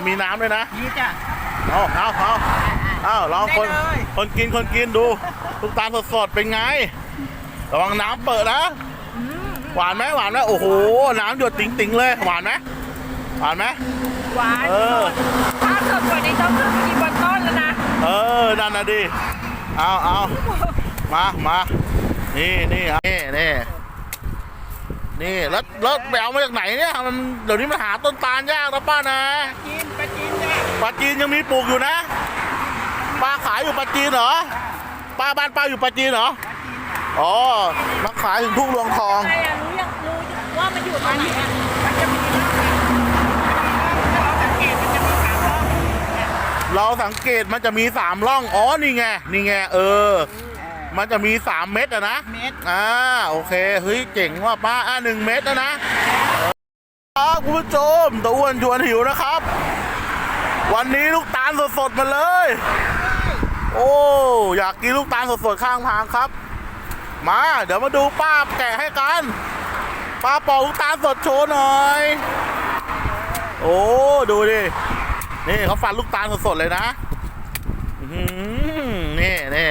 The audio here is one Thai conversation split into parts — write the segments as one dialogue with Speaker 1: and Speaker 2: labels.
Speaker 1: จะมีน้ำด้วยนะ
Speaker 2: นี่จ้ะ
Speaker 1: เอาเอาเอาเอาลองคน
Speaker 2: ได้เลย
Speaker 1: คนกินคนกินดูลูกตาลสดๆเป็นไง ระวังน้ำเปิดนะหวานไหมหวานไหมโอ้โห น้ำหยดติ๋งๆเลยหวานไหมหวานไหม
Speaker 2: หวาน
Speaker 1: เออ
Speaker 2: ถ้าสดกว่านี้ต้องขึ้นไปกินบนต้นแล้วนะ
Speaker 1: เออนั่นนะดิเอาเอามามานี่นี่นี่นี่ นี่แล้วแล้วไปเอามาจากไหนเนี่ยมันเดี๋ยวนี้มันหาต้นตาลยากนะป้านะ
Speaker 2: กินไปกินจ้ะ
Speaker 1: ปลาจีนยังมีปลูกอยู่นะป้าขายอยู่ปลาจีนเหรอป้าบ้านป้าอยู่ปลาจีนเหรออ๋อมาขายถึงทุ่งรวงทอง
Speaker 2: ใครอะรู้ยังรู้ว่ามันอยู่ตรงไหนอะมันจะมีร่องเนี่ยเราสังเกตมันจะมีสามร่อง
Speaker 1: เราสังเกตมันจะมีสามร่อง อ๋อ นี่ไง นี่ไง เออ มันจะมีสามเม็ดอะนะ
Speaker 2: เม็ด
Speaker 1: อ่าโอเคเฮ้ยเจ๋งว่าป้าอ่าหนึ่งเม็ดนะนะครับคุณผู้ชมตะอ้วนชวนหิวนะครับ วันนี้ลูกตาลสดๆมาเลย โอ้อยากกินลูกตาลสดๆข้างทางครับ มา เดี๋ยวมาดูป้าแกะให้กันป้าปอกลูกตาลสดโชว์หน่อย โอ้ดูดินี่เขาฟันลูกตาลสดๆเลยนะอื้อหือนี่นี่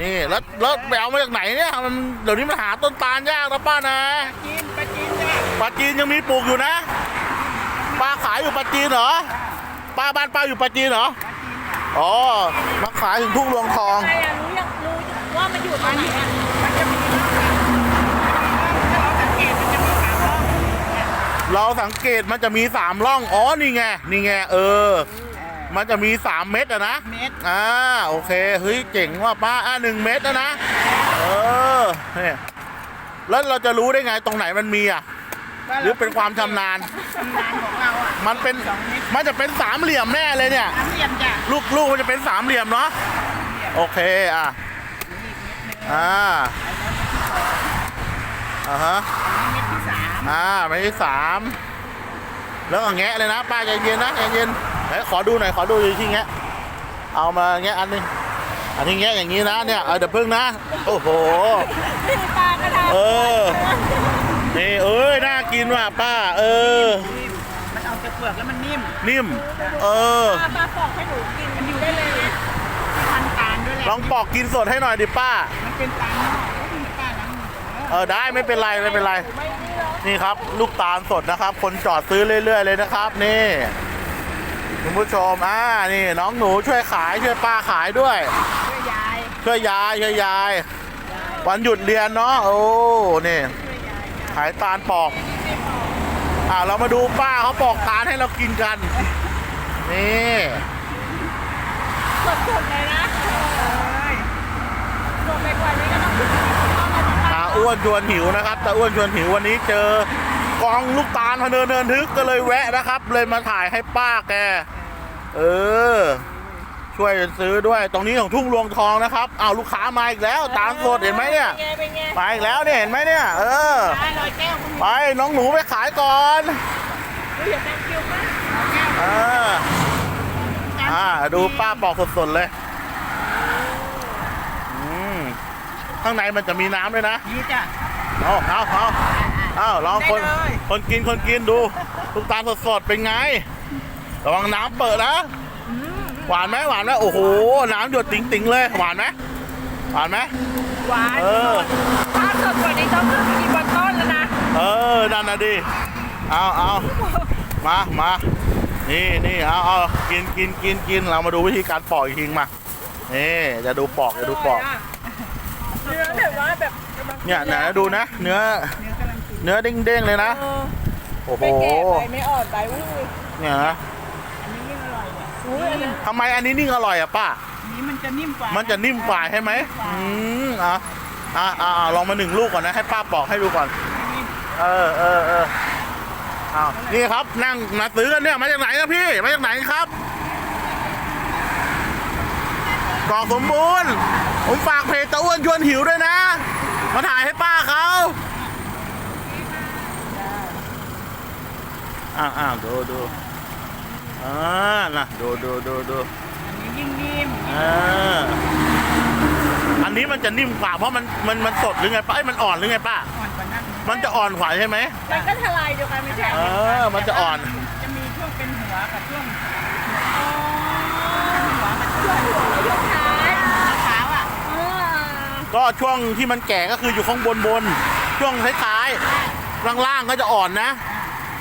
Speaker 1: นี่แล้วแล้วไปเอามาจากไหนเนี่ยมันเดี๋ยวนี้มันหาต้นตาลยากนะป้านะ
Speaker 2: กินไปกินจ้ะ
Speaker 1: ปลาจีนยังมีปลูกอยู่นะป้าขายอยู่ปลาจีนเหรอป้าบ้านป้าอยู่ปลาจีนเหรออ๋อมาขายถึงทุ่งรวงทอง
Speaker 2: ใครอะรู้ยังรู้ว่ามันอยู่ตรงไหนอะมันจะมีร่องเนี่ยเราสังเกตมันจะมีสามร่อง
Speaker 1: เราสังเกตมันจะมีสามร่อง อ๋อ นี่ไง นี่ไง เออ มันจะมีสามเม็ดอะนะ
Speaker 2: เม็ด
Speaker 1: อ่าโอเคเฮ้ยเจ๋งว่าป้าอ่าหนึ่งเม็ดนะนะเออเนี่ยแล้วเราจะรู้ได้ไงตรงไหนมันมีอะหรือเป็นความชำนาญ
Speaker 2: ชำนาญของเราอะ
Speaker 1: มันเป็น
Speaker 2: สองเม็ด
Speaker 1: มันจะเป็นสามเหลี่ยมแน่เลยเนี่ย
Speaker 2: สามเหลี่ยมจ้ะ
Speaker 1: ลูกลูกมันจะเป็นสามเหลี่ยมเนาะโอเคอะอ่าอ่าฮะ
Speaker 2: เม็ดที่สาม
Speaker 1: อ่าไปที่สามแล้วก็แงะเลยนะป้าใจเย็นนะใจเย็น ไหนขอดูหน่อยขอดูที่แงะเอามาแงะอันหนึงอันนี้แงะอย่างนี้นะเนี่ยเอาเดี๋ยวพึ่งนะ โอ้โห
Speaker 2: ปลากระดาษ
Speaker 1: เออนี่เอ้ยน่ากินว่ะป้า เออ
Speaker 2: มันเอาจากเปลือกแล้วมันนิ่ม
Speaker 1: นิ่ม เออ
Speaker 2: ปลาปลาปอกให้หนูกินมันอยู่ได้เลยนะมีพันตาลด้วยแหละ
Speaker 1: ลองปอกกินสดให้หน่อยดิป้า
Speaker 2: มันเป็นตาลนอกก็คือป้าล้างมือ
Speaker 1: เออได้ไม่เป็นไรไม่เป็นไร นี่ครับ ลูกตาลสดนะครับ คนจอดซื้อเรื่อย ๆ เลยนะครับ นี่ คุณผู้ชมอ่านี่น้องหนูช่วยขายช่วยป้าขายด้วย
Speaker 2: ช่วยยาย
Speaker 1: ช่วยยายช่วยยาย วันหยุดเรียนเนาะโอ้นี่
Speaker 2: ช่วยยายจ้ะ
Speaker 1: ขายตาลปอก อ่าเรามาดูป้าเขาปอกตาลให้เรากินกัน นี่
Speaker 2: สดๆเลยนะสดไปกว่านี้ก็ต้องต้องมาที่
Speaker 1: ตาอ้วนชวนหิวนะครับตาอ้วนชวนหิววันนี้เจอ กองลูกตาลพะเนินเนินทึกก็เลยแวะนะครับ เลยมาถ่ายให้ป้าแก เออ ช่วยซื้อด้วยตรงนี้ของทุ่งรวงทองนะครับอ้าวลูกค้ามาอีกแล้ว ตาลสดเห็นไหมเนี่ย
Speaker 2: เป็นไงเป็นไง
Speaker 1: มาอีกแล้วเนี่ยเห็นไหมเนี่ย เออ
Speaker 2: ได้ร้อยแก้วก็มี
Speaker 1: ไปน้องหนูไปขายก่อน
Speaker 2: ดูอย่าแต้มคิวมากร้อยแก้ว
Speaker 1: เอออ่าดูป้าปอกสดๆเลยอืมข้างในมันจะมีน้ำด้วยนะ
Speaker 2: นี่จ้ะ
Speaker 1: เอาเอาเอาเอาลองคน
Speaker 2: ได้เลย
Speaker 1: คนกินคนกินดูลูกตาลสดๆเป็นไง ระวังน้ำเปิดนะ หวานไหมหวานไหมโอ้โห น้ำหยดติ๋งๆเลย หวานไหมหวานไหม
Speaker 2: หวาน
Speaker 1: เออ
Speaker 2: ถ้าสดกว่านี้ต้องขึ้นไปกินบนต้นแล้วนะ
Speaker 1: เออ นั่นนะดิเอาเอามามานี่นี่เอาเอากินกินกินกินเรามาดูวิธีการปอกอีกทีมา นี่จะดูปอกจะดูปอก
Speaker 2: เนื้อแบบว่าแบบ
Speaker 1: เนี่ยไหนดูนะ เนื้อ
Speaker 2: เนื้อกำลังกิน
Speaker 1: เนื้อเด้งๆเลยนะ
Speaker 2: เออ
Speaker 1: โอ้โห
Speaker 2: ไม่แก่ไปไม่อ่อนไปอุ้ย
Speaker 1: เนี่ยนะ
Speaker 2: อันนี้ยิ่งอร่อยเลยอุ้ยอันนี้
Speaker 1: ทำไมอันนี้นิ่งอร่อยอะป้า
Speaker 2: อันนี้มันจะนิ่มกว่า
Speaker 1: มันจะนิ่มกว่าใช่ไหมอืมอะอะอะอะลองมาหนึ่งลูกก่อนนะ ให้ป้าปอกให้ดูก่อน เออเออเอออ้าวนี่ครับนั่งมาซื้อกันเนี่ยมาจากไหนนะพี่ มาจากไหนครับกอกสมบูรณ์ ผมฝากเพจตะอ้วนชวนหิวด้วยนะ มาถ่ายให้ป้าเขา อ้าวอ้าวดูดูอ่าน่ะดูดูดูดู
Speaker 2: อันนี้ยิ่งนิ่ม
Speaker 1: เอออันนี้มันจะนิ่มกว่าเพราะมันมันมันสดหรือไงป้าเอ้ยมันอ่อนหรือไงป้า
Speaker 2: อ่อนกว่านั้น
Speaker 1: มันจะอ่อนกว่าใช่ไหม
Speaker 2: มันก็ทลายเดียวกันไม่ใช่
Speaker 1: เออมันจะอ่อน
Speaker 2: จะมีช่วงเป็นหัวกับช่วงหัวกับช่วง
Speaker 3: ยกท้าย
Speaker 2: ขาวอะ
Speaker 3: เออ
Speaker 1: ก็ช่วงที่มันแก่ก็คืออยู่ข้างบนบน ช่วงท้ายๆล่างๆก็จะอ่อนนะ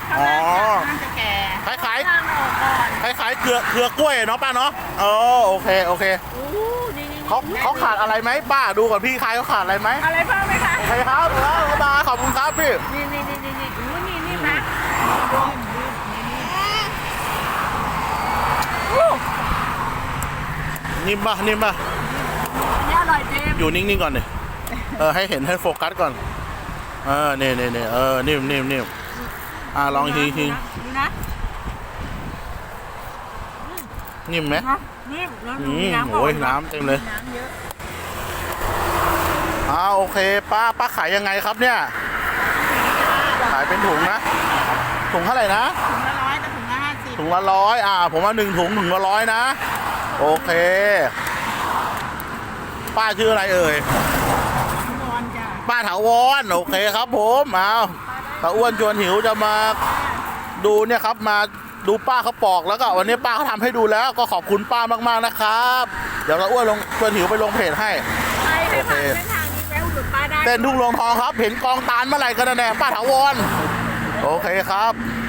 Speaker 2: ข้างล่างมันจะแก่
Speaker 1: คล้าย
Speaker 3: ข้างออกก่อน
Speaker 1: ๆคล้ายๆเกลือเกลือกล้วยเนาะป้าเนาะเออโอเคโอเค
Speaker 3: อู้นี่นี่
Speaker 1: เขาเขาขาดอะไรไหมป้าดูก่อนพี่คายเขาขาดอะไรไหม
Speaker 2: อะไรเพิ่มไหมคะ
Speaker 1: โอเคครับแล้วบ๊ายบายขอบคุณครับพี่
Speaker 3: นี่นี่นี่นี่นี่อู้นี่นี่นะ
Speaker 1: นิ่มป่ะนิ่มป่ะ
Speaker 3: อันนี้อร่อยจริง
Speaker 1: อยู่นิ่งๆก่อนดิเออให้เห็นให้โฟกัสก่อนเออนี่นี่นี่เออนิ่มนิ่มนิ่ม อ่าลองทีที
Speaker 3: ดูนะ
Speaker 1: นิ่มไหม
Speaker 3: นะนี่แล้ว
Speaker 1: อื
Speaker 3: ดู
Speaker 1: ม
Speaker 3: น้ำ
Speaker 1: โอ้ยน้ำเต็มเลย
Speaker 3: น้ำเยอะ
Speaker 1: อ้าวโอเค ป้าป้าขายยังไงครับเนี่ย ขายเป็นถุงนะ ถุงเท่าไหร่นะ
Speaker 2: ถุงละร้อยแต่ถุงละห้าสิบ
Speaker 1: ถุงละร้อยอ่า ผมว่าหนึ่งถุงถุงละร้อยนะ โอเค ป้าชื่ออะไรเอ่ย
Speaker 2: นอนจ้ะ
Speaker 1: ป้าถาวรโอเคครับผมเอา ตาอ้วนชวนหิวจะมาดูเนี่ยครับมาดูป้าเขาปอกแล้วก็วันนี้ป้าเขาทำให้ดูแล้วก็ขอบคุณป้ามากๆนะครับ เดี๋ยวตาอ้วนลงชวนหิวไปลงเพจให้
Speaker 3: ใครให้ผ่านเส้นทางนี้แวะอุดหนุนป้าได้
Speaker 1: เต้นทุ่งลงทองครับ เห็นกองตาลเมื่อไหร่กันนะแน่ป้าถาวรโอเคครับ
Speaker 3: อ